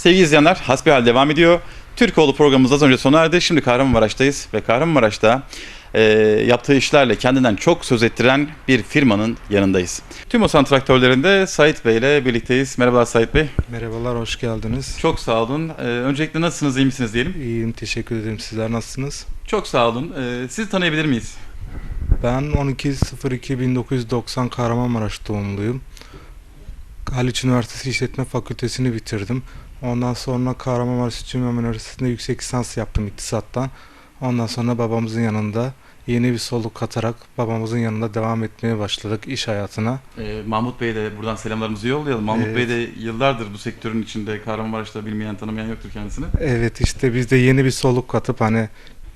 Sevgili izleyenler, Hasbihal devam ediyor. Türkoğlu programımız az önce sona erdi. Şimdi Kahramanmaraş'tayız ve Kahramanmaraş'ta e, yaptığı işlerle kendinden çok söz ettiren bir firmanın yanındayız. Tümosan traktörlerinde Sait Bey ile birlikteyiz. Merhabalar Sait Bey. Merhabalar, hoş geldiniz. Çok sağ olun. E, öncelikle nasılsınız, iyi misiniz diyelim. İyiyim, teşekkür ederim. Sizler nasılsınız? Çok sağ olun. E, sizi tanıyabilir miyiz? Ben 12.02.1990 Kahramanmaraş doğumluyum. Haliç Üniversitesi İşletme Fakültesini bitirdim. Ondan sonra Kahramanmaraş İçin Üniversitesi'nde yüksek lisans yaptım iktisattan. Ondan sonra babamızın yanında yeni bir soluk katarak babamızın yanında devam etmeye başladık iş hayatına. E, Mahmut Bey'e de buradan selamlarımızı yollayalım. Mahmut Evet. Bey de yıllardır bu sektörün içinde Kahramanmaraş'ta bilmeyen, tanımayan yoktur kendisini. Evet işte biz de yeni bir soluk katıp hani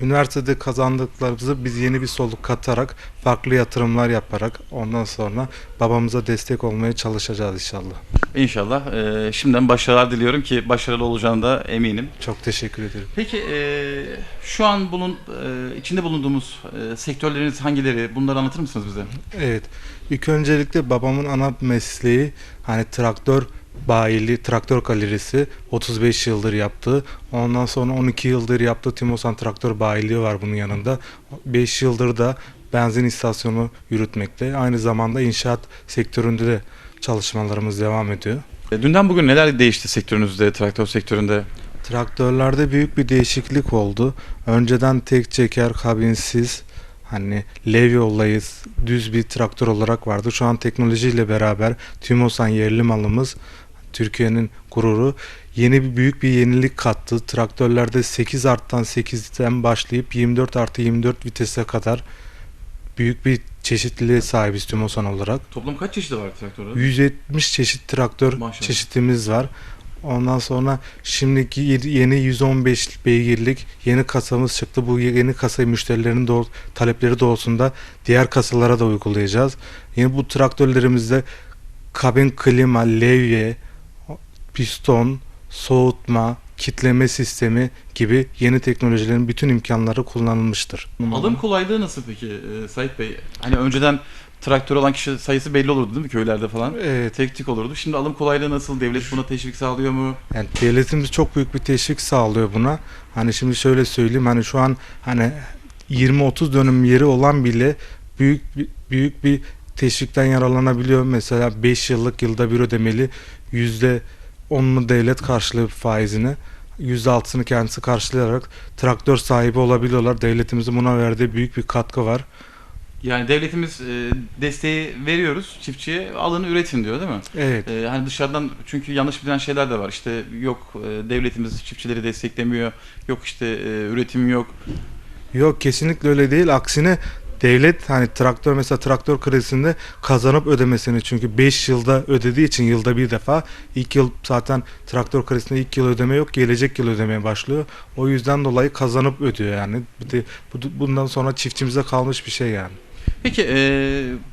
üniversitede kazandıklarımızı biz yeni bir soluk katarak farklı yatırımlar yaparak ondan sonra babamıza destek olmaya çalışacağız inşallah. İnşallah. E, şimdiden başarılar diliyorum ki başarılı olacağına da eminim. Çok teşekkür ederim. Peki e, şu an bulun e, içinde bulunduğumuz e, sektörleriniz hangileri? Bunları anlatır mısınız bize? Evet. İlk öncelikle babamın ana mesleği hani traktör bayili, traktör galerisi 35 yıldır yaptığı. Ondan sonra 12 yıldır yaptığı Timosan traktör bayiliği var bunun yanında. 5 yıldır da benzin istasyonu yürütmekte. Aynı zamanda inşaat sektöründe de çalışmalarımız devam ediyor. E, dünden bugün neler değişti sektörünüzde, traktör sektöründe? Traktörlerde büyük bir değişiklik oldu. Önceden tek çeker kabinsiz hani levye olayı düz bir traktör olarak vardı. Şu an teknolojiyle beraber Tümosan yerli malımız Türkiye'nin gururu yeni bir büyük bir yenilik kattı. Traktörlerde 8 arttan 8'den başlayıp 24 artı 24 vitese kadar büyük bir çeşitliliğe sahibiz Tümosan olarak. Toplam kaç çeşidi var traktörde? 170 çeşit traktör Maşallah. çeşitimiz var. Ondan sonra şimdiki yeni- yeni 115 beygirlik yeni kasamız çıktı. Bu yeni kasayı müşterilerin doğ- talepleri doğrultusunda diğer kasalara da uygulayacağız. Yine bu traktörlerimizde kabin klima, levye, piston, soğutma, kitleme sistemi gibi yeni teknolojilerin bütün imkanları kullanılmıştır. Alım kolaylığı nasıl peki e, Sait Bey? Hani önceden traktör olan kişi sayısı belli olurdu değil mi köylerde falan? Evet. Tek tek olurdu. Şimdi alım kolaylığı nasıl? Devlet buna teşvik sağlıyor mu? Yani devletimiz çok büyük bir teşvik sağlıyor buna. Hani şimdi şöyle söyleyeyim hani şu an hani 20-30 dönüm yeri olan bile büyük büyük bir teşvikten yararlanabiliyor. Mesela 5 yıllık yılda bir ödemeli yüzde %10'unu devlet karşılıyor faizini. %6'sını kendisi karşılayarak traktör sahibi olabiliyorlar. Devletimizin buna verdiği büyük bir katkı var. Yani devletimiz e, desteği veriyoruz çiftçiye alın üretin diyor değil mi? Evet. E, hani dışarıdan çünkü yanlış bilinen şeyler de var. İşte yok e, devletimiz çiftçileri desteklemiyor. Yok işte e, üretim yok. Yok kesinlikle öyle değil. Aksine devlet hani traktör mesela traktör kredisinde kazanıp ödemesini çünkü 5 yılda ödediği için yılda bir defa ilk yıl zaten traktör kredisinde ilk yıl ödeme yok gelecek yıl ödemeye başlıyor. O yüzden dolayı kazanıp ödüyor yani. Bundan sonra çiftçimize kalmış bir şey yani. Peki e,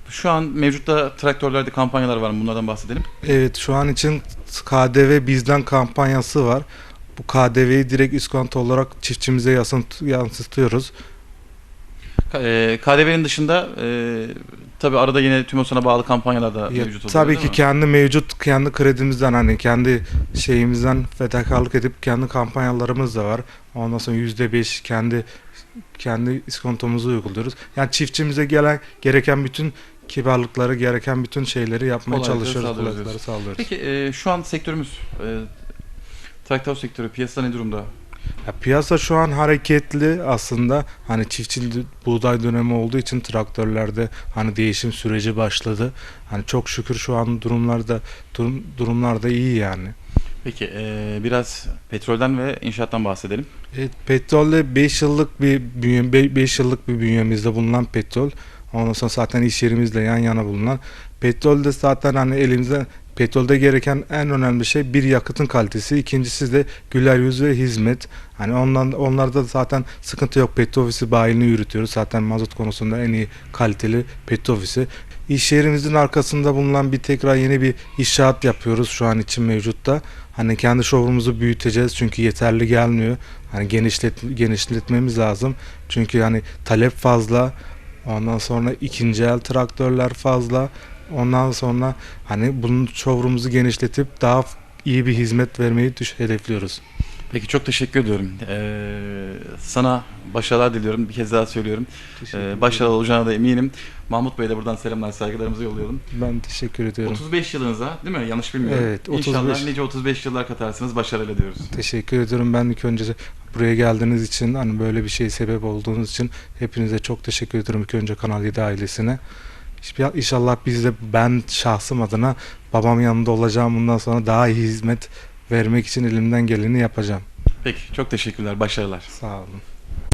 şu an mevcutta traktörlerde kampanyalar var mı? Bunlardan bahsedelim. Evet şu an için KDV bizden kampanyası var. Bu KDV'yi direkt iskonto olarak çiftçimize yansıt- yansıtıyoruz. Ka- e, KDV'nin dışında e, tabi arada yine TÜMOSAN'a bağlı kampanyalar da Ya, mevcut oluyor tabii ki mi? kendi mevcut kendi kredimizden hani kendi şeyimizden fedakarlık edip kendi kampanyalarımız da var. Ondan sonra yüzde beş kendi kendi iskontomuzu uyguluyoruz. Yani çiftçimize gelen gereken bütün kibarlıkları gereken bütün şeyleri yapmaya Kolaylıkları çalışıyoruz. sağlıyoruz Kolaylıkları sağlıyoruz. Peki e, şu an sektörümüz e, traktör sektörü piyasada ne durumda? Ya piyasa şu an hareketli aslında. Hani çiftçi buğday dönemi olduğu için traktörlerde hani değişim süreci başladı. Hani çok şükür şu an durumlarda durum, durumlarda iyi yani. Peki e, biraz petrolden ve inşaattan bahsedelim. Evet, petrolde 5 yıllık bir bünye 5 yıllık bir bünyemizde bulunan petrol. Ondan sonra zaten iş yerimizle yan yana bulunan. Petrolde zaten hani elimizde petrolde gereken en önemli şey bir yakıtın kalitesi, ikincisi de güler yüz ve hizmet. Hani ondan onlarda zaten sıkıntı yok. Petrol ofisi bayilini yürütüyoruz. Zaten mazot konusunda en iyi kaliteli petrol ofisi. İş yerimizin arkasında bulunan bir tekrar yeni bir inşaat yapıyoruz şu an için mevcutta. Hani kendi showroom'umuzu büyüteceğiz çünkü yeterli gelmiyor. Hani genişlet genişletmemiz lazım. Çünkü hani talep fazla. Ondan sonra ikinci el traktörler fazla. Ondan sonra hani bunun showroom'umuzu genişletip daha iyi bir hizmet vermeyi düş hedefliyoruz. Peki çok teşekkür ediyorum. Ee, sana başarılar diliyorum. Bir kez daha söylüyorum. Ee, başarılı olacağına da eminim. Mahmut Bey'e de buradan selamlar, saygılarımızı yollayalım. Ben teşekkür ediyorum. 35 yılınıza değil mi? Yanlış bilmiyorum. Evet, 35. İnşallah nice 35 yıllar katarsınız. Başarıyla diyoruz. Teşekkür ediyorum. Ben ilk önce buraya geldiğiniz için hani böyle bir şey sebep olduğunuz için hepinize çok teşekkür ediyorum ilk önce Kanal 7 ailesine. İnşallah biz de ben şahsım adına babam yanında olacağım. Bundan sonra daha iyi hizmet vermek için elimden geleni yapacağım. Peki çok teşekkürler. Başarılar. Sağ olun.